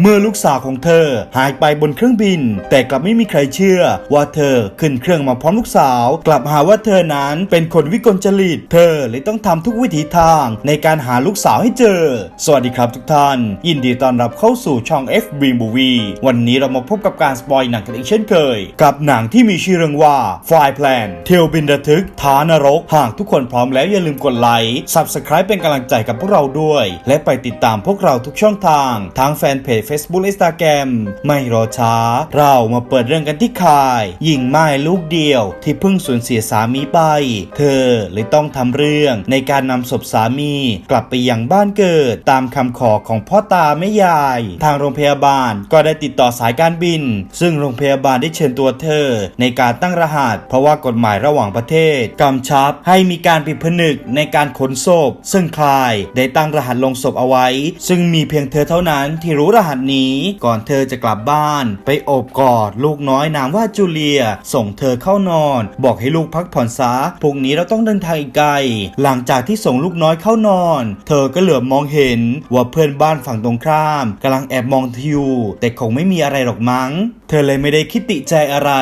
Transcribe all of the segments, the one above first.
เมื่อลูกสาวของเธอหายไปบนเครื่องบิน แต่กลับไม่มีใครเชื่อว่าเธอขึ้นเครื่องมาพร้อมลูกสาว กลับหาว่าเธอนั้นเป็นคนวิกลจริต เธอเลยต้องทำทุกวิถีทางในการหาลูกสาวให้เจอ สวัสดีครับทุกท่าน ยินดีต้อนรับเข้าสู่ช่อง FB Movie วันนี้เรามาพบกับการสปอยหนังกันอีกเช่นเคย กับหนังที่มีชื่อเรื่องว่า Fly Plan เที่ยวบินระทึกทานรกหากทุกคนพร้อมแล้วอย่าลืมกดไลค์ Subscribe เป็นกำลังใจกับพวกเราด้วย และไปติดตามพวกเราทุกช่องทางทั้งแฟนเพจ Facebook Instagram ไม่รอช้า เรามาเปิดเรื่องกันที่คาย หญิงไม้ลูกเดียวที่เพิ่งสูญเสียสามีไป เธอเลยต้องทำเรื่องในการนำศพสามีกลับไปยังบ้านเกิด ตามคำขอของพ่อตาแม่ยาย ทางโรงพยาบาลก็ได้ติดต่อสายการบิน ซึ่งโรงพยาบาลได้เชิญตัวเธอ ในการตั้งรหัส เพราะว่ากฎหมายระหว่างประเทศกำชับให้มีการปิดผนึกในการขนศพ ซึ่งคลายได้ตั้งรหัสลงศพเอาไว้ ซึ่งมีเพียงเธอเท่านั้นที่รู้รหัสนี้ ก่อนเธอจะกลับบ้าน ไปโอบกอด ลูกน้อยนามว่าจูเลีย ส่งเธอเข้านอน บอกให้ลูกพักผ่อนซะพรุ่งนี้เราต้องเดินทางอีกไกล หลังจากที่ส่งลูกน้อยเข้านอน เธอก็เหลือบมองเห็นว่าเพื่อนบ้านฝั่งตรงข้ามกำลังแอบมองทิวแต่คงไม่มีอะไรหรอกมั้ง เธอเลยไม่ได้คิดติใจอะไร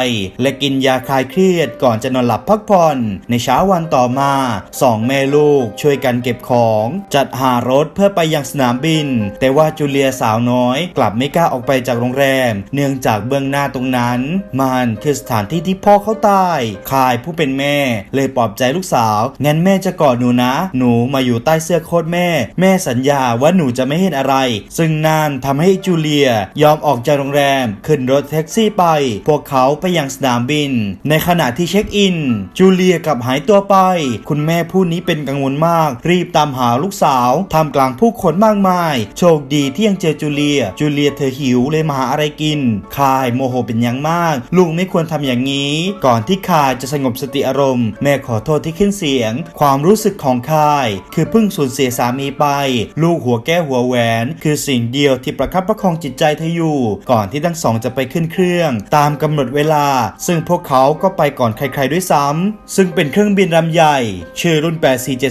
และกินยาคลายเครียดก่อนจะนอนหลับพักผ่อน ในเช้าวันต่อมาสองแม่ลูกช่วยกันเก็บของ จัดหารถเพื่อไปยังสนามบิน แต่ว่าจูเลียสาวน้อย กลับไม่กล้าออกไปจากโรงแรม เนื่องจากเบื้องหน้าตรงนั้น มันคือสถานที่ที่พ่อเขาตายคายผู้เป็นแม่ เลยปลอบใจลูกสาวงั้นแม่จะกอดหนูนะ หนูมาอยู่ใต้เสื้อโค้ทแม่ แม่สัญญาว่าหนูจะไม่เห็นอะไร ซึ่งนั่นทำให้จูเลียยอมออกจากโรงแรมขึ้นรถแท็กซี่ไป พวกเขาไปยังสนามบิน ในขณะที่เช็คอิน จูเลียกลับหายตัวไป คุณแม่ผู้นี้เป็นกังวลมาก รีบตามหาลูกสาวทำกลางผู้คนมากมาย โชคดีที่ยังเจอจูเลีย จูเลียเธอหิวเลยมาหาอะไรกินคายโมโหเป็นอย่างมาก ลูกไม่ควรทำอย่างนี้ ก่อนที่คายจะสงบสติอารมณ์ แม่ขอโทษที่ขึ้นเสียง ความรู้สึกของคาย คือเพิ่งสูญเสียสามีไป ลูกหัวแก้วหัวแหวน คือสิ่งเดียวที่ประคับประคองจิตใจเธออยู่ ก่อนที่ทั้งสองจะไปขึ้นเครื่อง ตามกำหนดเวลา ซึ่งพวกเขาก็ไปก่อนใครๆด้วยซ้ำซึ่งเป็นเครื่องบินลำใหญ่ ชื่อรุ่น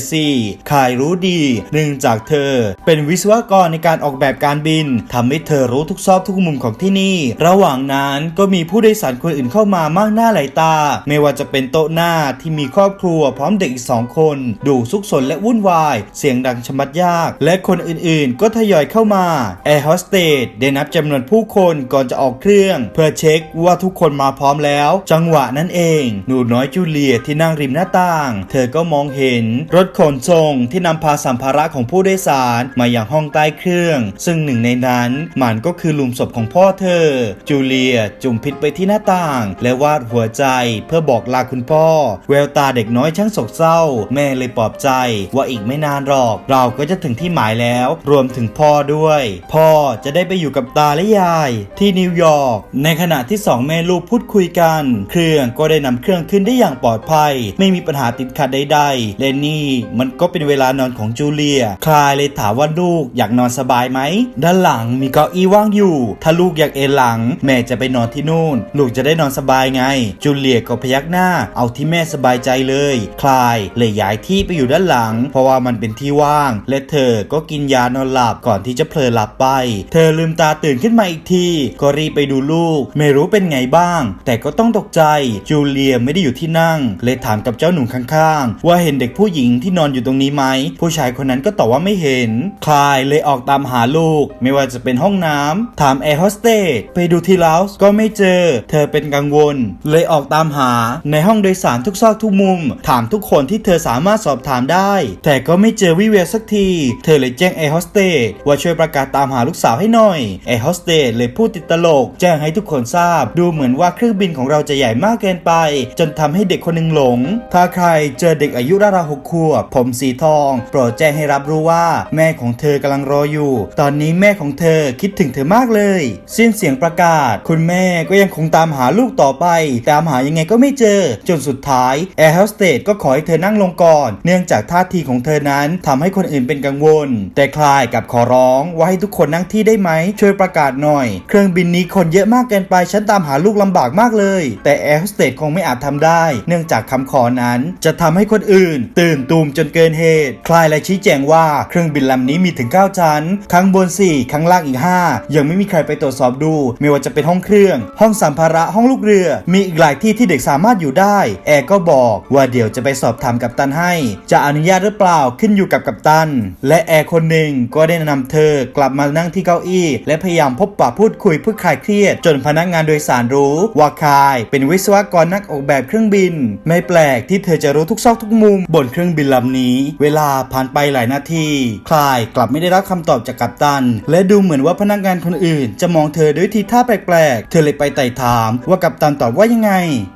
8474คายรู้ดีเนื่องจากเธอ เป็นวิศวกรในการออกแบบการบินทำให้เธอรู้ทุกซอกทุกมุมของที่นี่ ระหว่างนั้นก็มีผู้โดยสารคนอื่นเข้ามามากหน้าหลายตา ไม่ว่าจะเป็นโต๊ะหน้าที่มีครอบครัวพร้อมเด็กอีกสองคน ดูซุกซนและวุ่นวาย เสียงดังชมัดยาก และคนอื่นๆ ก็ทยอยเข้ามาแอร์โฮสเตสได้นับจำนวนผู้คนก่อนจะออกเครื่องเพื่อเช็คว่าทุกคนมาพร้อมแล้ว จังหวะนั้นเอง หนูน้อยจูเลียที่นั่งริมหน้าต่าง เธอก็มองเห็นรถขนส่งที่นำพาสัมภาระของผู้โดยสารมาอย่างห้องใต้เครื่อง ซึ่งหนึ่งในนั้นมันก็คือหลุมศพของพ่อเธอ จูเลียจุ่มพิษไปที่หน้าต่าง และวาดหัวใจเพื่อบอกลาคุณพ่อ แววตาเด็กน้อยช่างโศกเศร้า แม่เลยปลอบใจว่าอีกไม่นานหรอก เราก็จะถึงที่หมายแล้ว รวมถึงพ่อด้วย พ่อจะได้ไปอยู่กับตาและยาย ที่นิวยอร์กในขณะที่สองแม่ลูกพูดคุยกัน เครื่องก็ได้นำเครื่องขึ้นได้อย่างปลอดภัย ไม่มีปัญหาติดขัดใดๆ และนี่มันก็เป็นเวลานอนของจูเลีย คลายเลยถามว่าลูกอยากนอนสบายไหม ด้านหลังมีเก้าอี้ว่างอยู่ ถ้าลูกอยากเอนหลัง แม่จะไปนอนที่นู่น ลูกจะได้นอนสบายไง จูเลียก็พยักหน้า เอาที่แม่สบายใจเลย คลายเลยย้ายที่ไปอยู่ด้านหลัง เพราะว่ามันเป็นที่ว่าง และเธอก็กินยานอนหลับก่อนที่จะเพลอหลับไป เธอลืมตาตื่นขึ้นมาอีกที ก็รีบไปดูลูกไม่รู้เป็นไงบ้าง แต่ก็ต้องตกใจจูเลียไม่ได้อยู่ที่นั่ง เลยถามกับเจ้าหนุ่มข้างๆ ว่าเห็นเด็กผู้หญิงที่นอนอยู่ตรงนี้ไหม ผู้ชายคนนั้นก็ตอบว่าไม่เห็น คลายเลยออกตามหาลูก ไม่ว่าจะเป็นห้องน้ำถามแอร์โฮสเตสไปดูที่ลาวส์ก็ไม่เจอ เธอเป็นกังวล เลยออกตามหาในห้องโดยสารทุกซอกทุกมุม ถามทุกคนที่เธอสามารถสอบถามได้ แต่ก็ไม่เจอวิเวลสักที เธอเลยแจ้งแอร์โฮสเตสว่าช่วยประกาศตามหาลูกสาวให้หน่อยแอร์โฮสเตสเลยพูดติดตลก แจ้งให้ทุกคนทราบ ดูเหมือนว่าเครื่องบินของเราจะใหญ่มากเกินไป จนทำให้เด็กคนหนึ่งหลง ถ้าใครเจอเด็กอายุราวหกขวบผมสีทอง โปรดแจ้งให้รับรู้ว่า แม่ของเธอกำลังรออยู่ ตอนนี้แม่ของเธอคิดถึงเธอมากเลย สิ้นเสียงประกาศ คุณแม่ก็ยังคงตามหาลูกต่อไป ตามหายังไงก็ไม่เจอ จนสุดท้ายแอร์โฮสเตสก็ขอให้เธอนั่งลงก่อน เนื่องจากท่าทีของเธอนั้นทำให้คนอื่นเป็นกังวล แต่คลายกับขอร้องว่าให้ทุกคนนั่งที่ได้ไหมช่วยประกาศหน่อย เครื่องบินนี้คนเยอะมากเกินไปฉันตามหาลูกลำบากมากเลย แต่แอร์โฮสเตสคงไม่อาจทำได้ เนื่องจากคำขอนั้นจะทำให้คนอื่น ตื่นตูมจนเกินเหตุ คลายและชี้แจงว่าเครื่องบินลำนี้มีถึง 9 ชั้น ข้างบน 4 ข้างล่างอีก 5 ยังไม่มีใครไปตรวจสอบดู ไม่ว่าจะเป็นห้องเครื่อง ห้องสัมภาระห้องลูกเรือ มีอีกหลายที่ที่เด็กสามารถอยู่ได้ แอร์ก็บอกว่าเดี๋ยวจะไปสอบถามกัปตันให้ จะอนุญาตหรือเปล่าขึ้นอยู่กับกัปตัน และแอร์คนหนึ่งก็ได้นำเธอกลับมานั่งที่เก้าอี้ และพยายามพบปะพูดคุยเพื่อคลายเครียดจนพนักงานโดยสารรู้ว่าคาย เป็นวิศวกรนักออกแบบเครื่องบิน ไม่แปลกที่เธอจะรู้ทุกซอกทุกมุมบนเครื่องบินลำนี้ เวลาผ่านไปหลายนาทีคลายกลับไม่ได้รับคำตอบจากกัปตัน และดูเหมือนว่าพนักงานคนอื่น จะมองเธอด้วยทีท่าแปลกๆ เธอเลยไปไต่ถามว่ากัปตันตอบว่ายังไง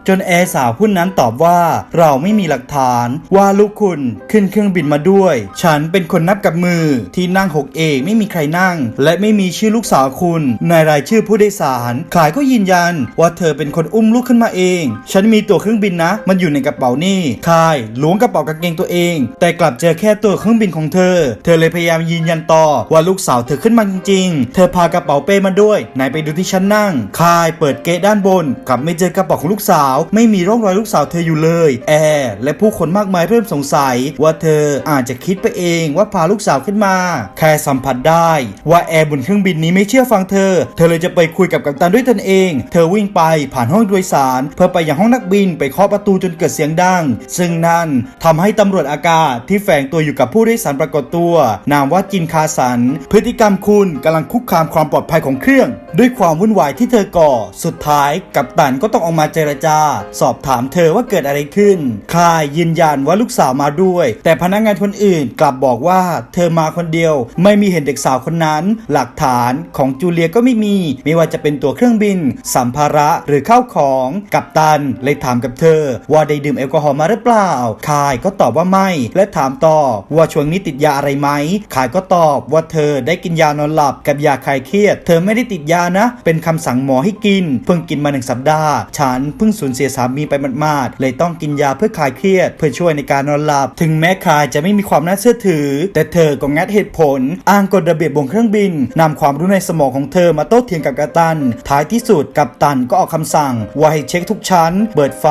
จนแอร์สาวผู้นั้นตอบว่า เราไม่มีหลักฐาน ว่าลูกคุณขึ้นเครื่องบินมาด้วย ฉันเป็นคนนับกับมือที่นั่ง 6A ไม่มีใครนั่ง และไม่มีชื่อลูกสาวคุณ ในรายชื่อผู้โดยสารขายก็ยืนยัน ว่าเธอเป็นคนอุ้มลูกขึ้นมาเอง ฉันมีตั๋วเครื่องบินนะ มันอยู่ในกระเป๋านี่คายล้วงกระเป๋ากางเกงตัวเอง แต่กลับเจอแค่ตั๋วเครื่องบินของเธอ เธอเลยพยายามยืนยันต่อว่าลูกสาวเธอขึ้นมาจริง ๆ เธอพากระเป๋าเป้มาด้วย ไหนไปดูที่ฉันนั่งคายเปิดเกะด้านบน กลับไม่เจอกระเป๋าของลูกสาว ไม่มีร่องรอยลูกสาวเธออยู่เลย แอร์และผู้คนมากมายเริ่มสงสัย ว่าเธออาจจะคิดไปเองว่าพาลูกสาวขึ้นมา แค่สัมผัสได้ ว่าแอร์บนเครื่องบินนี้ไม่เชื่อฟังเธอ เธอเลยจะไปคุยกับกัปตันด้วยตนเอง เธอวิ่งไปผ่านห้องโดยสาร เพื่อไปยังห้องนักบินไปเคาะประตูจนเกิดเสียงดัง ซึ่งนั่นทำให้ตำรวจอากาศที่แฝงตัวอยู่กับผู้โดยสารปรากฏตัว นามว่าจินคาสัน พฤติกรรมคุณกำลังคุกคามความปลอดภัยของเครื่อง ด้วยความวุ่นวายที่เธอก่อ สุดท้ายกัปตันก็ต้องออกมาเจรจา สอบถามเธอว่าเกิดอะไรขึ้นคายยืนยันว่าลูกสาวมาด้วย แต่พนักงานคนอื่นกลับบอกว่าเธอมาคนเดียว ไม่มีเห็นเด็กสาวคนนั้น หลักฐานของจูเลียก็ไม่มี ไม่ว่าจะเป็นตัวเครื่องบิน สัมภาระหรือข้าวของกัปตันเลยถามกับเธอ ว่าได้ดื่มแอลกอฮอล์มาหรือเปล่าคายก็ตอบว่าไม่ และถามต่อว่าช่วงนี้ติดยาอะไรไหมคายก็ตอบว่าเธอได้กินยานอนหลับกับยาคลายเครียด เธอไม่ได้ติดยานะ เป็นคำสั่งหมอให้กิน เพิ่งกินมาหนึ่งสัปดาห์ ฉันเพิ่งสูญเสียสามีไปมาดๆเลยต้องกินยาเพื่อคลายเครียด เพื่อช่วยในการนอนหลับ ถึงแม้คายจะไม่มีความน่าเชื่อถือ แต่เธอก็งัดเหตุผล อ้างกฎระเบียบบนเครื่องบินนำความรู้ในสมองของเธอมาโต้เถียงกับกัปตันท้ายที่สุดกัปตันก็ออกคำสั่งว่าให้เช็คทุกชั้น เปิดไฟ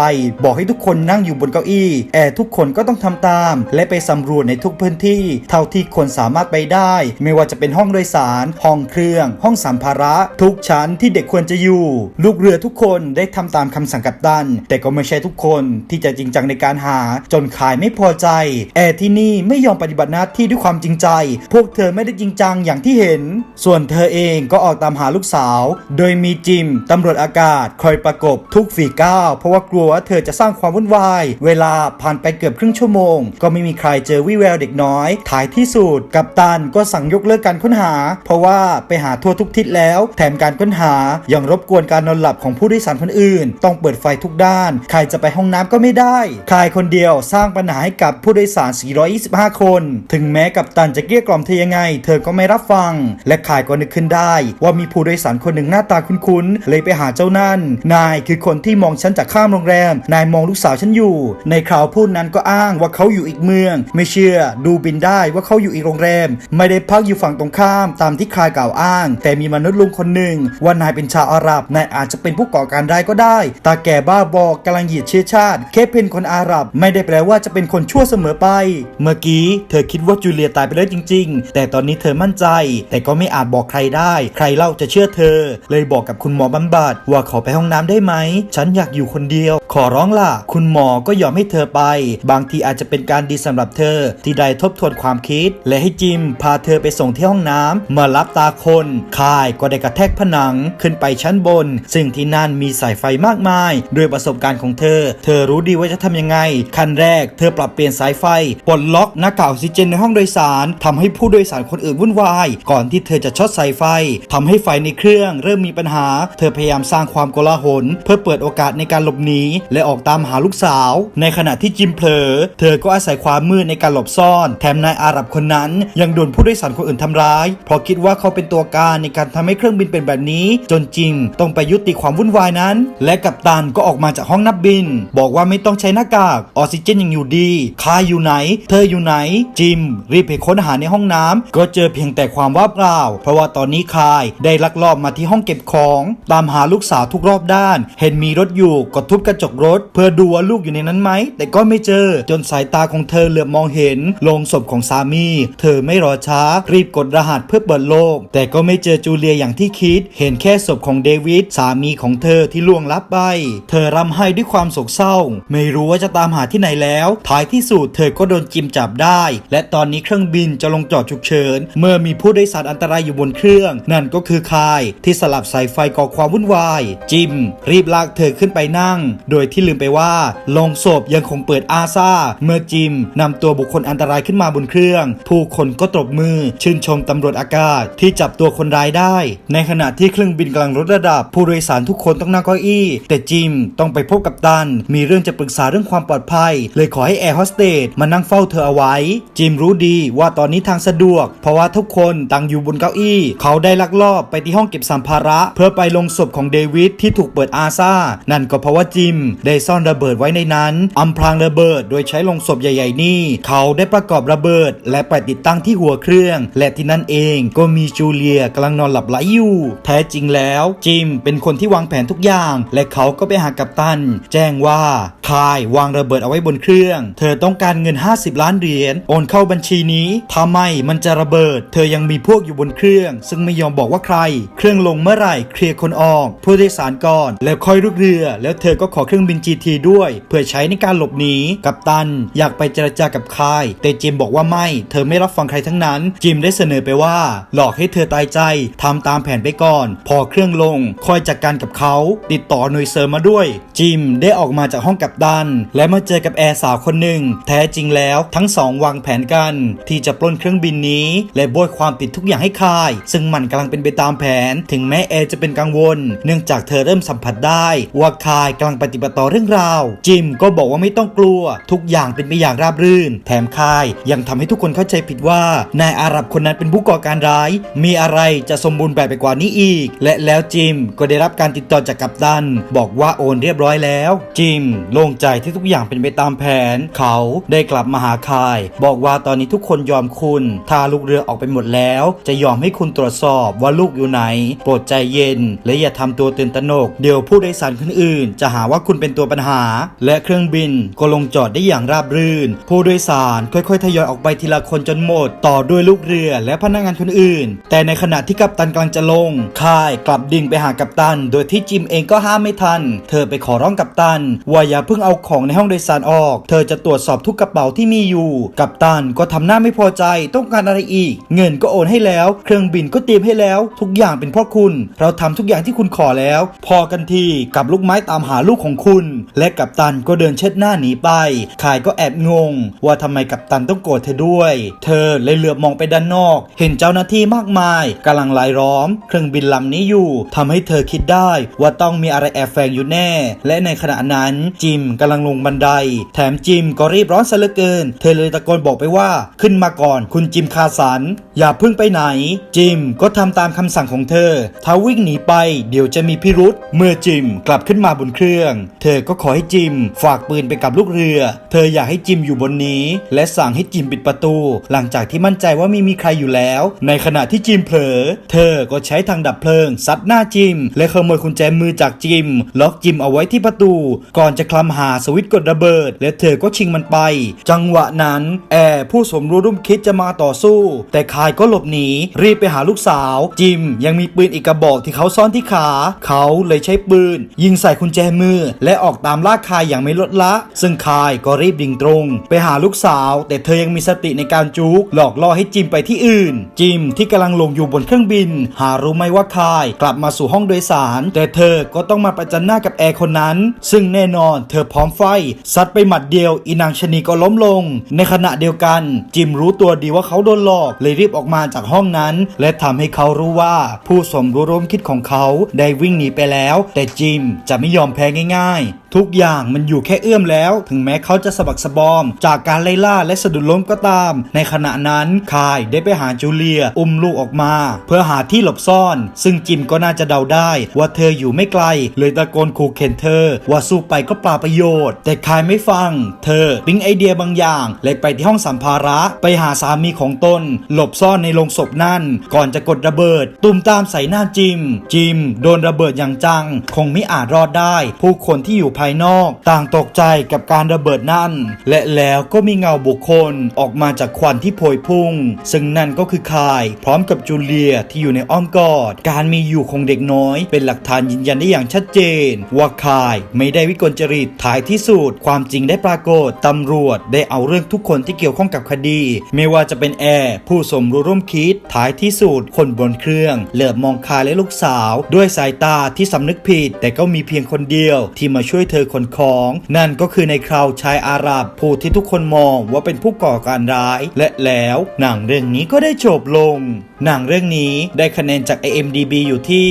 บอกให้ทุกคนนั่งอยู่บนเก้าอี้แอร์ทุกคนก็ต้องทำตาม และไปสำรวจในทุกพื้นที่ เท่าที่คนสามารถไปได้ ไม่ว่าจะเป็นห้องโดยสาร ห้องเครื่อง ห้องสัมภาระ ทุกชั้นที่เด็กควรจะอยู่ ลูกเรือทุกคนได้ทำตามคำสั่งกัปตัน แต่ก็ไม่ใช่ทุกคนที่จะจริงจังในการหา จนขายไม่พอใจ แอร์ที่นี่ไม่ยอมปฏิบัติหน้าที่ด้วยความจริงใจ พวกเธอไม่ได้จริงจังอย่างที่เห็น ส่วนเธอเองก็ออกตามหาลูกสาว โดยมีจิมตำรวจอากาศคอยประกบทุกฝีก้าวเพราะว่ากลัวว่าเธอจะสร้างความวุ่นวาย เวลาผ่านไปเกือบครึ่งชั่วโมง ก็ไม่มีใครเจอวิแววเด็กน้อยท้ายที่สุดกัปตันก็สั่งยกเลิกการค้นหา เพราะว่าไปหาทั่วทุกทิศแล้ว แถมการค้นหายังรบกวนการนอนหลับของผู้โดยสารคนอื่น ต้องเปิดไฟทุกด้าน ใครจะไปห้องน้ำก็ไม่ได้ใคายคนเดียวสร้างปัญหาให้กับผู้โดยสาร 425 คน ถึงแม้กัปตันจะเกลี้ยกล่อมเธอยังไง เธอก็ไม่รับฟัง และขายก็นึกขึ้นได้ ว่ามีผู้โดยสารคนหนึ่งหน้าตาคุ้นๆ เลยไปหาเจ้านั่น นายคือคนที่มองฉันจากข้ามโรงแรม นายมองลูกสาวฉันอยู่ ในคราวพูดนั้นก็อ้างว่าเขาอยู่อีกเมือง ไม่เชื่อ ดูบินได้ว่าเขาอยู่อีกโรงแรม ไม่ได้พักอยู่ฝั่งตรงข้ามตามที่คลายกล่าวอ้าง แต่มีมนุษย์ลุงคนหนึ่งว่านายเป็นชาวอาหรับ นายอาจจะเป็นผู้ก่อการร้ายก็ได้ ตาแก่บ้าบอกกำลังเหยียดเชื้อชาติ แค่เป็นคนอาหรับ ไม่ได้แปลว่าจะเป็นคนชั่วเสมอไป เมื่อกี้เธอคิดว่าจูเลียตายไปแล้วจริง ๆ แต่ตอนนี้เธอมั่นใจ แต่ก็ไม่อาจบอกใครได้ ใครเล่าจะเชื่อเธอ เลยบอกกับคุณหมอบำบัดว่าขอไปห้องน้ำได้ไหม ฉันอยากอยู่คนเดียว ขอร้องล่ะ คุณหมอก็ยอมให้เธอไป บางทีอาจจะเป็นการดีสำหรับเธอ ที่ได้ทบทวนความคิด และให้จิมพาเธอไปส่งที่ห้องน้ำมารับตาคนคายก็ได้กระแทกผนังขึ้นไปชั้นบน ซึ่งที่นั่นมีสายไฟมากมายด้วยประสบการณ์ของเธอ เธอรู้ดีว่าจะทำยังไง ขั้นแรกเธอปรับเปลี่ยนสายไฟปลดล็อกหน้ากากออกซิเจนในห้องโดยสารทำให้ผู้โดยสารคนอื่นวุ่นวาย ก่อนที่เธอจะช็อตสายไฟทำให้ไฟในเครื่องเริ่มมีปัญหาเธอพยายามสร้างความโกลาหล เพื่อเปิดโอกาสในการหลบหนีและออกตามหาลูกสาว ในขณะที่จิมเผลอ เธอก็อาศัยความมืดในการหลบซ่อน แถมนายอาหรับคนนั้น ยังโดนผู้โดยสารคนอื่นทำร้าย เพราะคิดว่าเขาเป็นตัวการในการทำให้เครื่องบินเป็นแบบนี้ จนจริงต้องไปยุติความวุ่นวายนั้น และกัปตันก็ออกมาจากห้องนับบิน บอกว่าไม่ต้องใช้หน้ากากออกซิเจนยังอยู่ดีคายอยู่ไหน เธออยู่ไหน จิม รีบไปค้นหาในห้องน้ำก็เจอเพียงแต่ความว่าเปล่า เพราะว่าตอนนี้คายได้ลักลอบมาที่ห้องเก็บของตามหาลูกสาวทุกรอบด้าน เห็นมีรถอยู่ก็ทุบกระจกรถ เพื่อดูว่าลูกอยู่ในนั้นไหม แต่ก็ไม่เจอ จนสายตาของเธอเหลือบมองเห็นโลงศพของสามี เธอไม่รอช้า รีบกดรหัสเพื่อเปิดโลกแต่ก็ไม่เจอจูเลียอย่างที่คิด เห็นแค่ศพของเดวิดสามีของเธอที่ล่วงลับไป เธอรำไห้ด้วยความโศกเศร้า ไม่รู้ว่าจะตามหาที่ไหนแล้ว ท้ายที่สุดเธอก็โดนจิมจับได้ และตอนนี้เครื่องบินจะลงจอดฉุกเฉิน เมื่อมีผู้โดยสารอันตรายอยู่บนเครื่อง นั่นก็คือคายที่สลับสายไฟก่อความวุ่นวาย จิม รีบลากเธอขึ้นไปนั่ง โดยที่ลืมไปว่าโลงศพยังคงเปิดอาซาเมื่อจิมนำตัวบุคคลอันตรายขึ้นมาบนเครื่อง ผู้คนก็ตบมือ ชื่นชมตำรวจอากาศที่จับตัวคนร้ายได้ ในขณะที่เครื่องบินกำลังลดระดับ ผู้โดยสารทุกคนต้องนั่งเก้าอี้ แต่จิมต้องไปพบกับตัน มีเรื่องจะปรึกษาเรื่องความปลอดภัย เลยขอให้แอร์โฮสเตสมานั่งเฝ้าเธอเอาไว้ จิมรู้ดีว่าตอนนี้ทางสะดวก เพราะว่าทุกคนต่างอยู่บนเก้าอี้ เขาได้ลักลอบไปที่ห้องเก็บสัมภาระเพื่อไปลงศพของเดวิดที่ถูกเปิดอาซานั่นก็เพราะว่าจิม ได้ซ่อนระเบิดไว้ในนั้นอำพรางระเบิดโดยใช้ลงศพใหญ่ ๆ นี่ เขาได้ประกอบระเบิด และไปติดตั้งที่หัวเครื่อง และที่นั่นเองก็มีจูเลียกำลังนอนหลับไหลอยู่ แท้จริงแล้วจิมเป็นคนที่วางแผนทุกอย่าง และเขาก็ไปหากัปตัน แจ้งว่าคายวางระเบิดเอาไว้บนเครื่อง เธอต้องการเงิน 50 ล้านเหรียญโอนเข้าบัญชีนี้ถ้าไม่มันจะระเบิด เธอยังมีพวกอยู่บนเครื่อง ซึ่งไม่ยอมบอกว่าใคร เครื่องลงเมื่อไหร่เคลียร์คนออกผู้โดยสารก่อน แล้วค่อยลุกเรือ แล้วเธอก็ขอเครื่องบิน GT ด้วย เพื่อใช้ในการหลบหนีกัปตัน อยากไปเจรจากับคาย แต่จิมบอกว่าไม่ เธอไม่รับฟังใครทั้งนั้น จิมได้เสนอไปว่า หลอกให้เธอตายใจทำตามแผนไปก่อน พอเครื่องลงคอยจัดการกับเขาติดต่อหน่วยเสริมมาด้วย จิมได้ออกมาจากห้องกัปตัน และมาเจอกับแอร์สาวคนหนึ่ง แท้จริงแล้วทั้งสองวางแผนกัน ที่จะปล้นเครื่องบินนี้ และโบยความผิดทุกอย่างให้คาย ซึ่งมันกำลังเป็นไปตามแผน ถึงแม้แอร์จะเป็นกังวล เนื่องจากเธอเริ่มสัมผัสได้ ว่าคายกำลังปฏิบัติต่อเรื่องราว จิมก็บอกว่าไม่ต้องกลัว ทุกอย่างเป็นไปอย่างราบรื่น แถมคายยังทำให้ทุกคนเข้าใจผิดว่านายอาหรับคนนั้นเป็นผู้ก่อการร้าย มีอะไรจะสมบูรณ์แบบไปกว่านี้อีก และแล้วจิมก็ได้รับการติดต่อจากกัปตัน บอกว่าโอนเรียบร้อยแล้ว จิมโล่งใจที่ทุกอย่างเป็นไปตามแผน เขาได้กลับมาหาคาย บอกว่าตอนนี้ทุกคนยอมคุณ ถ้าลูกเรือออกไปหมดแล้ว จะยอมให้คุณตรวจสอบว่าลูกอยู่ไหน โปรดใจเย็นและอย่าทำตัวตื่นตระหนก เดี๋ยวผู้โดยสารคนอื่น จะหาว่าคุณเป็นตัวปัญหา และเครื่องบินก็ลงจอดได้อย่างราบรื่น ผู้โดยสารค่อยๆ ทยอยออกไปทีละคนจนหมด ต่อด้วยลูกเรือและพนักงานคนอื่น แต่ในขณะที่กัปตันกำลังจะลงค่ายกลับดิ่งไปหากัปตัน โดยที่จิมเองก็ห้ามไม่ทัน เธอไปขอร้องกัปตันว่าอย่าเพิ่งเอาของในห้องโดยสารออก เธอจะตรวจสอบทุกกระเป๋าที่มีอยู่ กัปตันก็ทำหน้าไม่พอใจต้องการอะไรอีก เงินก็โอนให้แล้ว เครื่องบินก็เตรียมให้แล้ว ทุกอย่างเป็นเพราะคุณ เราทำทุกอย่างที่คุณขอแล้ว พอกันทีกับลูกไม้ตามหาลูกของคุณ และกัปตันก็เดินเชิดหน้าหนีไปคายก็แอบงง ว่าทำไมกัปตันต้องโกรธเธอด้วย เธอเลยเหลือบมองไปด้านนอก เห็นเจ้าหน้าที่มากมายกำลังลายล้อม เครื่องบินลำนี้อยู่ทำให้เธอคิดได้ว่าต้องมีอะไรแอบแฝงอยู่แน่ และในขณะนั้นจิมกำลังลงบันได แถมจิมก็รีบร้อนซะเหลือเกิน เธอเลยตะโกนบอกไปว่าขึ้นมาก่อน คุณจิมคาสันอย่าเพิ่งไปไหน จิมก็ทำตามคำสั่งของเธอถ้าวิ่งหนีไปเดี๋ยวจะมีพิรุษเมื่อจิมกลับขึ้นมาบนเครื่อง เธอก็ขอให้จิมฝากปืนไปกับลูกเรือ เธออยากให้จิมอยู่บนนี้ และสั่งให้จิมปิดประตู หลังจากที่มั่นใจว่าไม่มีใครอยู่แล้ว ในขณะที่จิมเผลอ เธอก็ใช้ทางดับเพลิงซัดหน้าจิม และขโมยกุญแจมือจากจิม ล็อกจิมเอาไว้ที่ประตู ก่อนจะคลำหาสวิตช์กดระเบิด และเธอก็ชิงมันไป จังหวะนั้นแอร์ผู้สมรู้ร่วมคิดจะมาต่อสู้ แต่คายก็หลบหนีรีบไปหาลูกสาว จิมยังมีปืนอีกกระบอกที่เขาซ่อนที่ขา เขาเลยใช้ปืน ยิงใส่กุญแจมือ และออกตามล่าคายอย่างไม่ลดละ ซึ่งคายก็รีบดิ่งตรง ไปหาลูกสาว แต่เธอยังมีสติในการจุกหลอกล่อให้จิมไปที่อื่น จิมที่กำลังลงอยู่บนเครื่องบิน หารู้ไหมว่าคายกลับมาสู่ห้องโดยสาร แต่เธอก็ต้องมาประจันหน้ากับแอร์คนนั้น ซึ่งแน่นอนเธอพร้อมไฟซัดไปหมัดเดียวอีนางชนีก็ล้มลง ในขณะเดียวกัน จิมรู้ตัวดีว่าเขาโดนหลอก เลยรีบออกมาจากห้องนั้น และทำให้เขารู้ว่าผู้สมรู้ร่วมคิดของเขาได้วิ่งหนีไปแล้ว แต่จิมจะไม่ยอมแพ้ง่าย ทุกอย่างมันอยู่แค่เอื้อมแล้ว ถึงแม้เขาจะสะบักสะบอม จากการไล่ล่าและสะดุดล้มก็ตาม ในขณะนั้นคายได้ไปหาจูเลีย อุ้มลูกออกมา เพื่อหาที่หลบซ่อน ซึ่งจิมก็น่าจะเดาได้ ว่าเธออยู่ไม่ไกล เลยตะโกนขู่เข็นเธอ ว่าสู้ไปก็เปล่าประโยชน์ แต่คายไม่ฟัง เธอปิ๊งไอเดียบางอย่างเลยไปที่ห้องสัมภาระไปหาสามีของตน หลบซ่อนในโรงศพนั่น ก่อนจะกดระเบิด ตุ่มตามใส่หน้าจิม จิม โดนระเบิดอย่างจัง คงไม่อาจรอดได้ ผู้คนที่อยู่ภายนอกต่างตกใจกับการระเบิดนั่น และแล้วก็มีเงาบุคคลออกมาจากควันที่โพยพุ่ง ซึ่งนั่นก็คือคายพร้อมกับจูเลียที่อยู่ในอ้อมกอด การมีอยู่ของเด็กน้อย เป็นหลักฐานยืนยันได้อย่างชัดเจน ว่าคายไม่ได้วิกลจริตท้ายที่สุดความจริงได้ปรากฏตำรวจได้เอาเรื่องทุกคนที่เกี่ยวข้องกับคดี ไม่ว่าจะเป็นแอร์ผู้สมรู้ร่วมคิดท้ายที่สุดคนบนเครื่อง เหลือบมองคายและลูกสาว ด้วยสายตาที่สำนึกผิด แต่ก็มีเพียงคนเดียวที่มาช่วยเธอขนของ นั่นก็คือในคราวชายอาหรับผู้ที่ทุกคนมองว่าเป็นผู้ก่อการร้าย และแล้วหนังเรื่องนี้ก็ได้จบลง หนังเรื่องนี้ได้คะแนนจาก IMDB อยู่ที่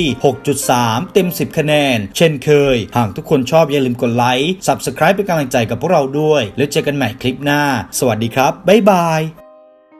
6.3 เต็ม 10 คะแนน เช่นเคย หากทุกคนชอบอย่าลืมกดไลค์ Subscribe เป็นกำลังใจกับพวกเราด้วย แล้วเจอกันใหม่คลิปหน้า สวัสดีครับ บ๊ายบาย